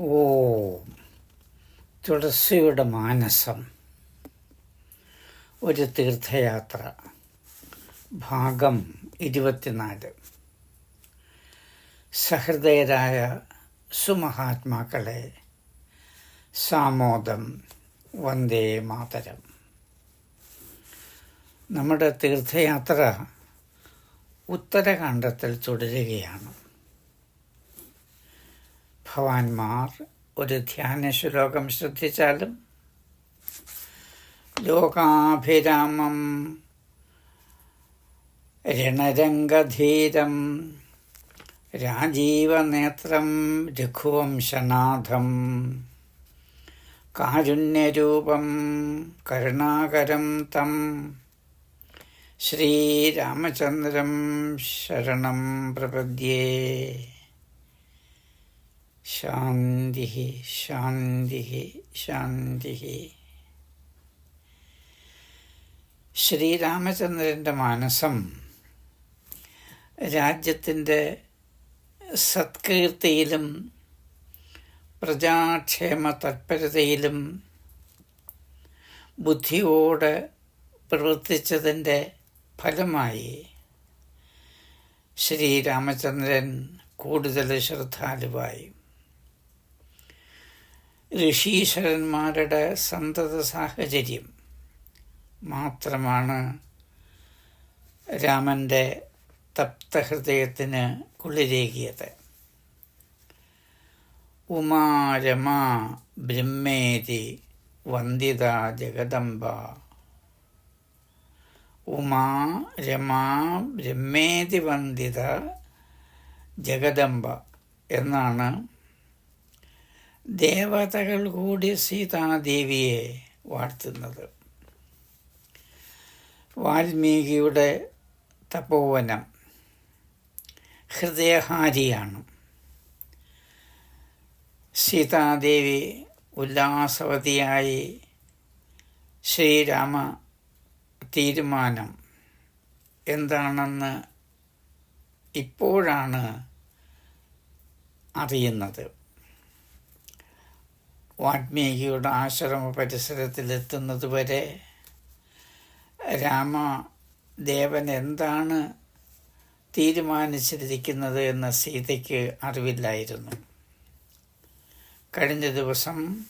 ഓ തുളസിയുടെ മാനസം. ഒരു തീർത്ഥയാത്ര. ഭാഗം ഇരുപത്തിനാല്. സഹൃദയരായ സുമഹാത്മാക്കളെ സാമോദം വന്ദേ മാതരം. നമ്മുടെ തീർത്ഥയാത്ര ഉത്തരകാണ്ഡത്തിൽ തുടരുകയാണ്. ഭവാൻമാർ ഒരു ധ്യാന ശ്ലോകം ശ്രദ്ധിച്ചാലും ലോകാഭിരാമം രണരംഗധീരം രാജീവനേത്രം രഘുവംശനാഥം കാരുണ്യരൂപം കരുണാകരം തം ശ്രീരാമചന്ദ്രം ശരണം പ്രപദ്യേ. ശാന്തി ശാന്തി ശാന്തി. ശ്രീരാമചന്ദ്രന്റെ മാനസം രാജ്യത്തിന്റെ സത്കീർത്തിയിലും പ്രജാക്ഷേമ തത്പരതയിലും ബുദ്ധിയോടെ പ്രവർത്തിച്ചതിന്റെ ഫലമായി ശ്രീരാമചന്ദ്രൻ കൂടുതൽ ശ്രദ്ധാലുവായി. ഋഷീശ്വരന്മാരുടെ സന്തത സാഹചര്യം മാത്രമാണ് രാമന്റെ തപ്തഹൃദയത്തിന് കുളിരേകിയത്. ഉമാരമാ ബ്രഹ്മേതി വന്ദിത ജഗദംബ. ഉമാ രമാ ബ്രഹ്മേതി വന്ദിത ജഗദംബ എന്നാണ് ദേവതകൾ കൂടി സീതാദേവിയെ വാഴ്ത്തുന്നത്. വാൽമീകിയുടെ തപോവനം ഹൃദയഹാരിയാണ്. സീതാദേവി ഉല്ലാസവതിയായി ശ്രീരാമ തീരുമാനം എന്താണെന്ന് ഇപ്പോഴാണ് അറിയുന്നത്. വാൽമീകിയുടെ ആശ്രമ പരിസരത്തിലെത്തുന്നതുവരെ രാമദേവൻ എന്താണ് തീരുമാനിച്ചിരിക്കുന്നത് എന്ന് സീതയ്ക്ക് അറിവില്ലായിരുന്നു. കഴിഞ്ഞ ദിവസം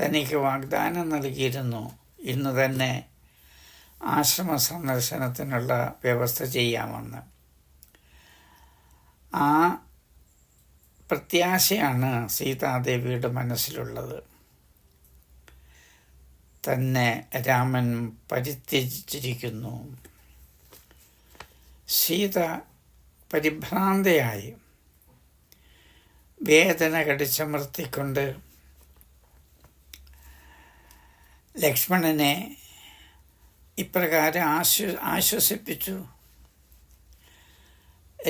തനിക്ക് വാഗ്ദാനം നൽകിയിരുന്നു. ഇന്ന് തന്നെ ആശ്രമ സന്ദർശനത്തിനുള്ള വ്യവസ്ഥ ചെയ്യാമെന്ന്. ആ പ്രത്യാശയാണ് സീതാദേവിയുടെ മനസ്സിലുള്ളത്. തന്നെ രാമൻ പരിത്യജിച്ചിരിക്കുന്നു. സീത പരിഭ്രാന്തയായി. വേദന കടിച്ചമർത്തിക്കൊണ്ട് ലക്ഷ്മണനെ ഇപ്രകാരം ആശ്വ ആശ്വസിപ്പിച്ചു.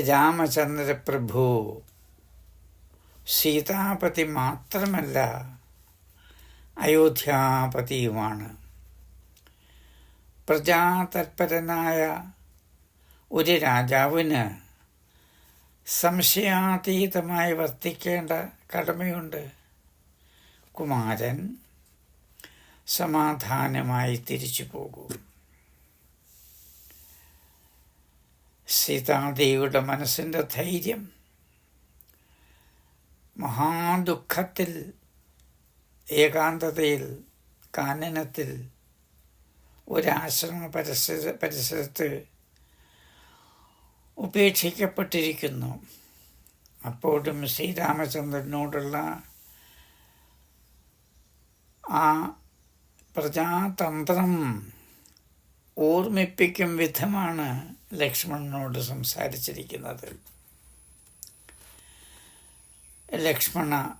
രാമചന്ദ്രപ്രഭു സീതാപതി മാത്രമല്ല അയോധ്യാപതിയുമാണ്. പ്രജാതൽപരനായ ഒരു രാജാവിന് സംശയാതീതമായി വർത്തിക്കേണ്ട കടമയുണ്ട്. കുമാരൻ സമാധാനമായി തിരിച്ചു പോകൂ. സീതാദേവിയുടെ മനസ്സിന്റെ ധൈര്യം മഹാദുഃഖത്തിൽ ഏകാന്തതയിൽ കാനനത്തിൽ ഒരാശ്രമ പരിസര പരിസരത്ത് ഉപേക്ഷിക്കപ്പെട്ടിരിക്കുന്നു. അപ്പോഴും ശ്രീരാമചന്ദ്രനോടുള്ള ആ പ്രജാതന്ത്രം ഓർമ്മിപ്പിക്കും വിധമാണ് ലക്ഷ്മണനോട് സംസാരിച്ചിരിക്കുന്നത്. ലക്ഷ്മണ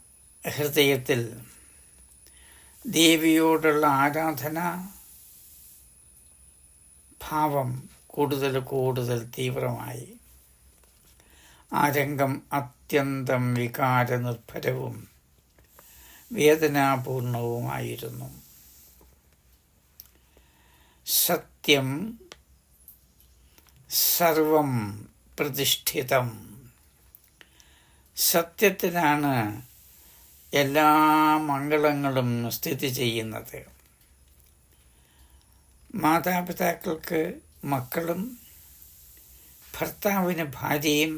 ഹൃദയത്തിൽ ദേവിയോടുള്ള ആരാധന ഭാവം കൂടുതൽ കൂടുതൽ തീവ്രമായി. ആ രംഗം അത്യന്തം വികാരനിർഭരവും വേദനാപൂർണവുമായിരുന്നു. സത്യം സർവം പ്രതിഷ്ഠിതം. സത്യത്തിനാണ് എല്ലാ മംഗളങ്ങളും സ്ഥിതി ചെയ്യുന്നത്. മാതാപിതാക്കൾക്ക് മക്കളും ഭർത്താവിന് ഭാര്യയും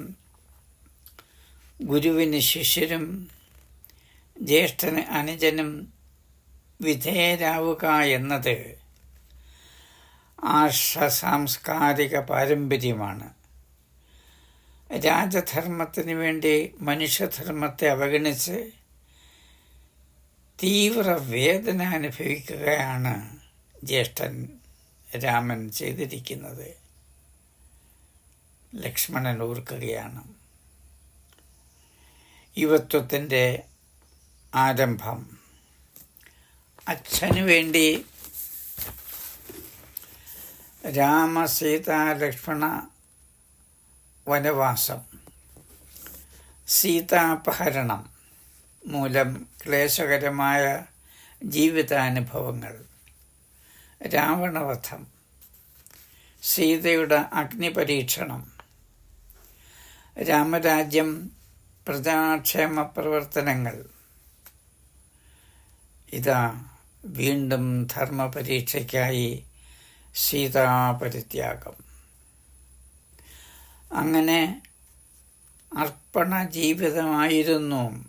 ഗുരുവിന് ശിഷ്യരും ജ്യേഷ്ഠന് അനുജനും വിധേയരാവുക എന്നത് ആർഷ സാംസ്കാരിക പാരമ്പര്യമാണ്. രാജധർമ്മത്തിന് വേണ്ടി മനുഷ്യധർമ്മത്തെ അവഗണിച്ച് തീവ്ര വേദന അനുഭവിക്കുകയാണ് ജ്യേഷ്ഠൻ രാമൻ ചെയ്തിരിക്കുന്നത്. ലക്ഷ്മണൻ ഓർക്കുകയാണ്. യുവത്വത്തിന്റെ ആരംഭം. അച്ഛനു വേണ്ടി രാമ സീത ലക്ഷ്മണ വനവാസം. സീതാപഹരണം മൂലം ക്ലേശകരമായ ജീവിതാനുഭവങ്ങൾ. രാവണവധം. സീതയുടെ അഗ്നിപരീക്ഷണം. രാമരാജ്യം പ്രജാക്ഷേമ പ്രവർത്തനങ്ങൾ. ഇതാ വീണ്ടും ധർമ്മപരീക്ഷയ്ക്കായി സീതാപരിത്യാഗം. അങ്ങനെ അർപ്പണ ജീവിതമായിരുന്നു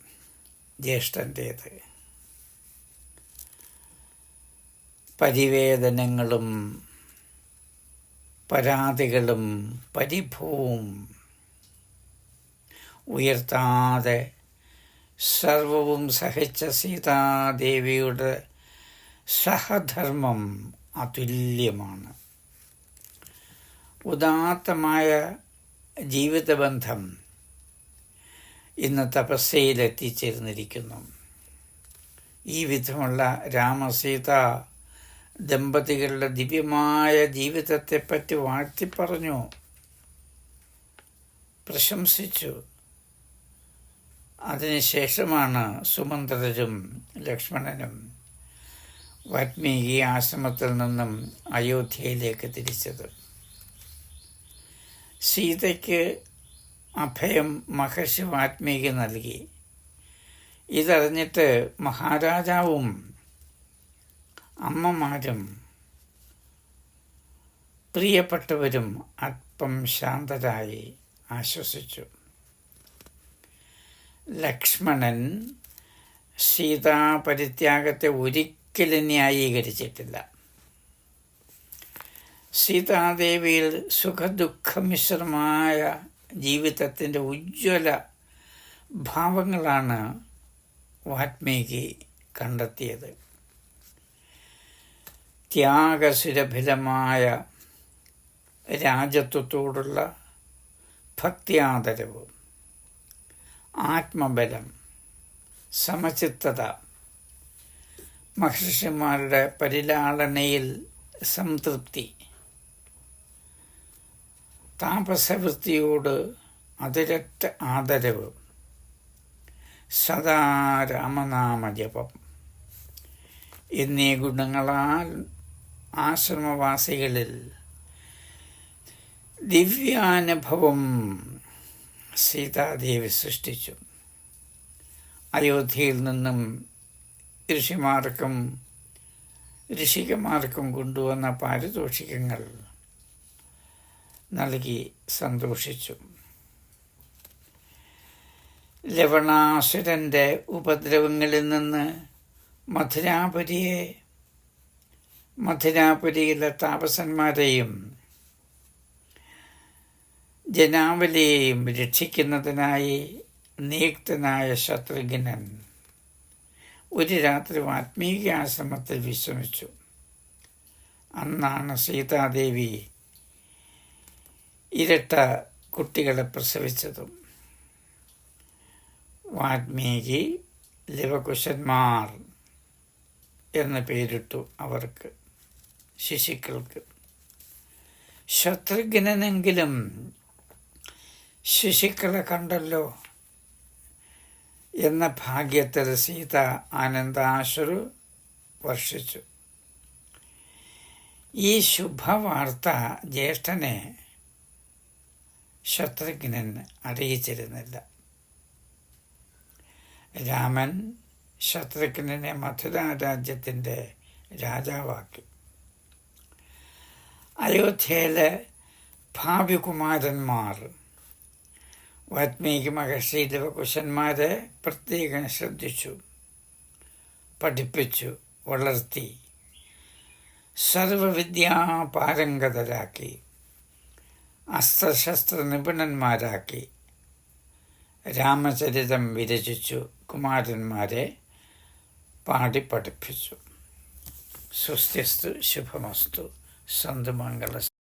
ജ്യേഷ്ഠന്റേത്. പരിവേദനങ്ങളും പരാതികളും പരിഭവും ഉയർത്താതെ സർവവും സഹിച്ച സീതാദേവിയുടെ സഹധർമ്മം അതുല്യമാണ്. ഉദാത്തമായ ജീവിതബന്ധം ഇന്ന് തപസ്യയിലെത്തിച്ചേർന്നിരിക്കുന്നു ഈ വിധമുള്ള രാമസീത ദമ്പതികളുടെ ദിവ്യമായ ജീവിതത്തെപ്പറ്റി വാഴ്ത്തി പറഞ്ഞു പ്രശംസിച്ചു. അതിനുശേഷമാണ് സുമന്ത്രരും ലക്ഷ്മണനും വാത്മീകി ആശ്രമത്തിൽ നിന്നും അയോധ്യയിലേക്ക് തിരിച്ചത്. സീതയ്ക്ക് അഭയം മഹർഷി വാത്മീകി നൽകി. ഇതറിഞ്ഞിട്ട് മഹാരാജാവും അമ്മമാരും പ്രിയപ്പെട്ടവരും അല്പം ശാന്തരായി ആശ്വസിച്ചു. ലക്ഷ്മണൻ സീതാപരിത്യാഗത്തെ ഒരിക്കലും ന്യായീകരിച്ചിട്ടില്ല. സീതാദേവിയിൽ സുഖദുഃഖമിശ്രമായ ജീവിതത്തിന്റെ ഉജ്ജ്വല ഭാവങ്ങളാണ് വാത്മീകി കണ്ടെത്തിയത്. ത്യാഗസുരഭിലമായ രാജത്വത്തോടുള്ള ഭക്തിയാദരവ് ആത്മബലം സമചിത്തത മഹർഷിമാരുടെ പരിലാളനയിൽ സംതൃപ്തി താപസവൃത്തിയോട് അതിരറ്റ ആദരവ്. സദാ രാമനാമജപം. എന്നീ ഗുണങ്ങളാൽ ആശ്രമവാസികളിൽ ദിവ്യാനുഭവം സീതാദേവി സൃഷ്ടിച്ചു. അയോധ്യയിൽ നിന്നും ഋഷിമാർക്കും ഋഷികമാർക്കും കൊണ്ടുവന്ന പാരിതോഷികങ്ങൾ നൽകി സന്തോഷിച്ചു. ലവണാസുരന്റെ ഉപദ്രവങ്ങളിൽ നിന്ന് മധുരാപുരിയെ മധുരാപുരിയിലെ താപസന്മാരെയും ജനാവലിയെയും രക്ഷിക്കുന്നതിനായി നിയുക്തനായ ശത്രുഘ്നൻ ഒരു രാത്രി ആത്മീയ ആശ്രമത്തിൽ വിശ്രമിച്ചു. അന്നാണ് സീതാദേവി ഇരട്ട കുട്ടികളെ പ്രസവിച്ചതും വാത്മീകി ലിവകുശന്മാർ എന്ന് പേരിട്ടു അവർക്ക് ശിശുക്കൾക്ക്. ശത്രുഘ്നെങ്കിലും ശിശുക്കളെ കണ്ടല്ലോ എന്ന ഭാഗ്യത്തിൽ സീത ആനന്ദാശ്രു വർഷിച്ചു. ഈ ശുഭവാർത്ത ജ്യേഷ്ഠനെ ശത്രുഘ്നൻ അറിയിച്ചിരുന്നില്ല. രാമൻ ശത്രുഘ്നെ മഥുര രാജ്യത്തിന്റെ രാജാവാക്കി. അയോധ്യയിലെ ഭാവി കുമാരന്മാർ വാത്മീകി മഹർഷി ദേവകുശന്മാരെ പ്രത്യേകം ശ്രദ്ധിച്ചു പഠിപ്പിച്ചു വളർത്തി സർവവിദ്യാപാരംഗതരാക്കി. അസ്ത്രശസ്ത്ര നിപുണന്മാരാക്കി. രാമചരിതം വിരചിച്ചു. കുമാരന്മാരെ പാടി പഠിപ്പിച്ചു ശുഭമസ്തു. സന്തുമംഗള